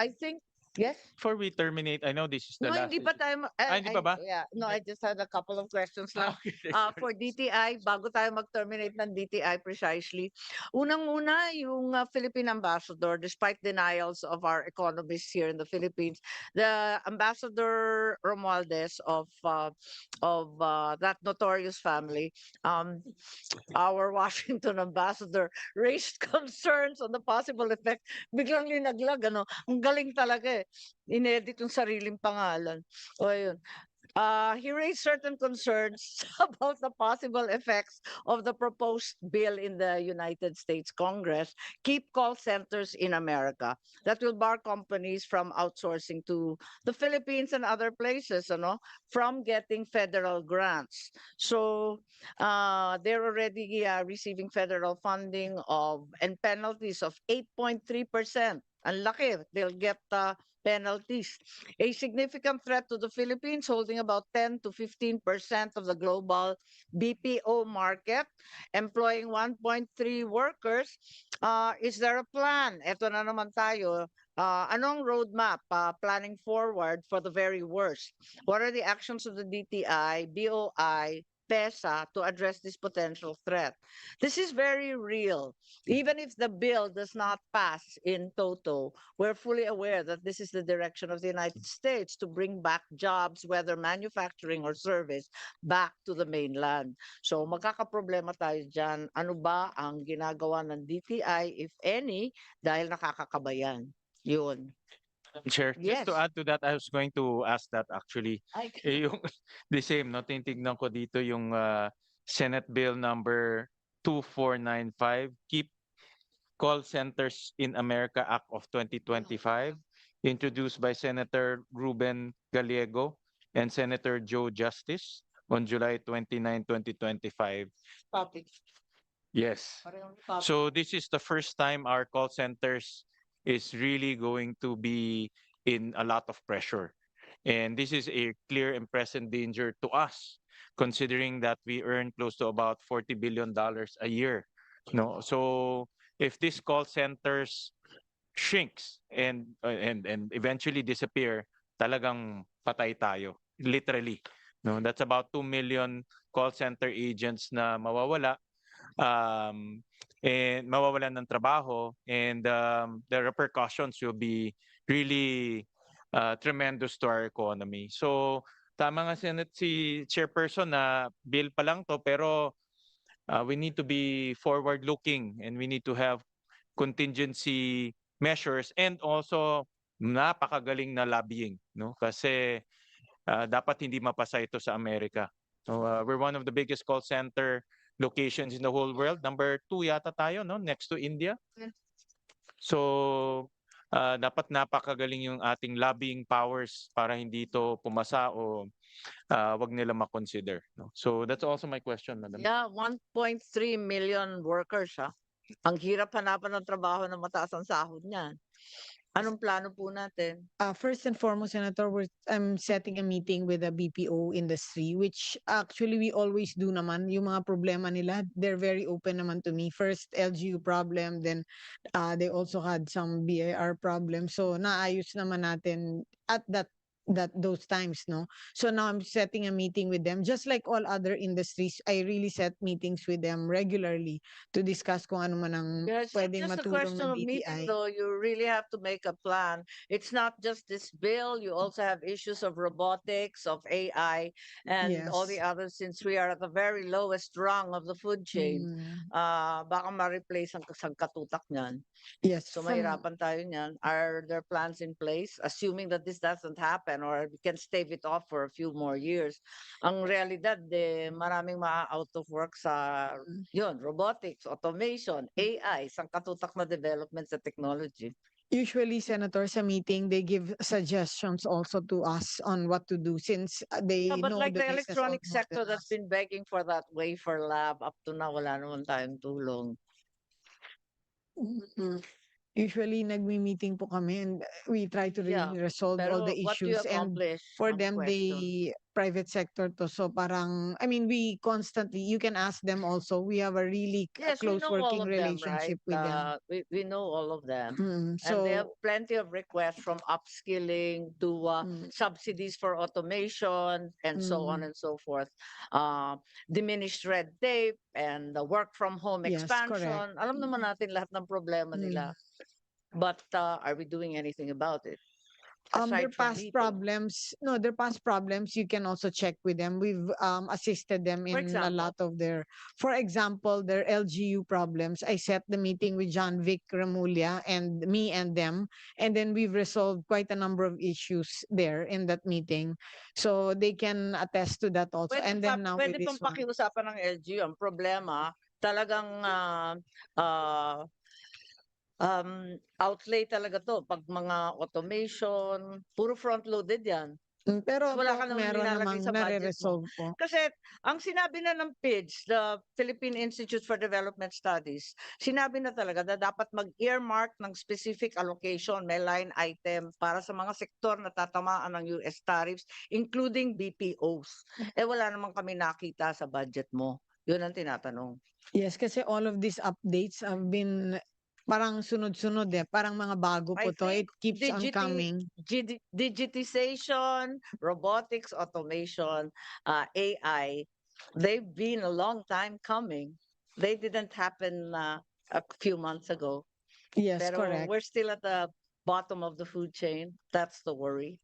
I think, yes? Before we terminate, I know this is the No, last. hindi pa tayo, ma- Ah, hindi pa I- ba? Yeah, no, I just had a couple of questions lang. Ah, okay, Uh, sorry. for DTI, bago tayo mag-terminate ng DTI precisely, unang-una yung uh, Philippine ambassador, despite denials of our economists here in the Philippines, the ambassador Romualdez of uh, of uh, that notorious family, um, our Washington ambassador raised concerns on the possible effect. Biglang linaglag, ano, ang galing talaga eh. Inedit yung sariling pangalan. O yun. Uh, he raised certain concerns about the possible effects of the proposed bill in the United States Congress, keep call centers in America, that will bar companies from outsourcing to the Philippines and other places, ano, from getting federal grants. So uh, they're already uh, receiving federal funding of and penalties of 8.3%. Ang laki, they'll get uh, penalties. A significant threat to the Philippines, holding about 10 to 15 percent of the global BPO market, employing 1.3 workers. Uh, is there a plan? Ito na naman tayo. Uh, anong roadmap uh, planning forward for the very worst? What are the actions of the DTI, BOI, PESA to address this potential threat? This is very real. Even if the bill does not pass in toto, we're fully aware that this is the direction of the United States to bring back jobs, whether manufacturing or service, back to the mainland. So magkakaproblema tayo dyan. Ano ba ang ginagawa ng DTI, if any, dahil nakakakabayan? Yun. Chair, just to add to that, I was going to ask that actually. Ay, Eh, yung the same, no? Tinitignan ko dito yung uh, Senate Bill number 2495, Keep Call Centers in America Act of 2025, introduced by Senator Ruben Gallego and Senator Joe Justice on July 29, 2025. topic. Yes. Topic. So this is the first time our call centers is really going to be in a lot of pressure. And this is a clear and present danger to us, considering that we earn close to about $40 billion a year. No, so if this call centers shrinks and uh, and and eventually disappear, talagang patay tayo, literally. No, that's about 2 million call center agents na mawawala. Um, and mawawalan ng trabaho and um, the repercussions will be really uh, tremendous to our economy. So tama nga Senate si Chairperson na bill pa lang to pero uh, we need to be forward looking and we need to have contingency measures and also napakagaling na lobbying no kasi uh, dapat hindi mapasa ito sa Amerika. So uh, we're one of the biggest call center locations in the whole world. Number two yata tayo, no? Next to India. So, uh, dapat napakagaling yung ating lobbying powers para hindi ito pumasa o uh, wag nila makonsider. No? So, that's also my question, Madam. Yeah, 1.3 million workers, ha? Ang hirap hanapan ng trabaho na mataas ang sahod niyan. Anong plano po natin? Uh, first and foremost, Senator, we're, I'm setting a meeting with the BPO industry, which actually we always do naman. Yung mga problema nila, they're very open naman to me. First, LGU problem, then uh, they also had some BAR problem. So, naayos naman natin at that that those times no so now i'm setting a meeting with them just like all other industries i really set meetings with them regularly to discuss kung ano man ang not pwedeng just a matulong question ng of meeting, though. You really have to make a plan. It's not just this bill. You also have issues of robotics, of AI, and all the Yes. others. Since we are at the very lowest rung of the food chain, Mm, uh, baka ma-replace ang kasangkatutak niyan. yes So mahirapan tayo niyan. Are there plans in place, assuming that this doesn't happen or we can stave it off for a few more years? Ang realidad, eh, maraming ma-out of work sa yun, robotics, automation, AI, sangkatutak na development sa technology. Usually, Senator, sa meeting, they give suggestions also to us on what to do since uh, they Yeah, but know like the the electronic sector that's been begging for that wafer lab, up to now, wala naman tayong tulong. Mhm. Usually, nagmi-meeting po kami and we try to Yeah, really resolve Pero all the what you issues and accomplish? for Ang them, question. they private sector to. So parang, I mean, we constantly, you can ask them also. We have a really Yes, close working them, right? relationship with them. Uh, we, we know all of them. Mm, And they have So, plenty of requests from upskilling to uh, mm, subsidies for automation and so on Mm. and so forth. Uh, diminished red tape and the work from home Yes, correct. expansion. Alam naman natin lahat ng problema Mm. nila. But uh, are we doing anything about it? Um, their past veto. problems, no, their past problems, you can also check with them. We've um, assisted them in a example? lot of their, for example, their LGU problems. I set the meeting with John Vic Remulla and me and them, and then we've resolved quite a number of issues there in that meeting. So they can attest to that also. Pwede, and pa, then now with pwede pang pakiusapan ng LGU. Ang problema, talagang ah, ah, um, outlay talaga to. Pag mga automation, puro front-loaded yan. Mm, Pero Wala po, ka namang meron namang sa nare-resolve po. Kasi ang sinabi na ng PIDS, the Philippine Institute for Development Studies, sinabi na talaga na dapat mag-earmark ng specific allocation, may line item para sa mga sektor na tatamaan ng US tariffs, including BPOs. Eh wala naman kami nakita sa budget mo. Yun ang tinatanong. Yes, kasi all of these updates have been parang sunod-sunod eh. Parang mga bago I po to. It think keeps on digiti- coming. Gidi- digitization, robotics, automation, uh, AI, they've been a long time coming. They didn't happen uh, a few months ago. Yes, Pero correct. we're still at the bottom of the food chain. That's the worry.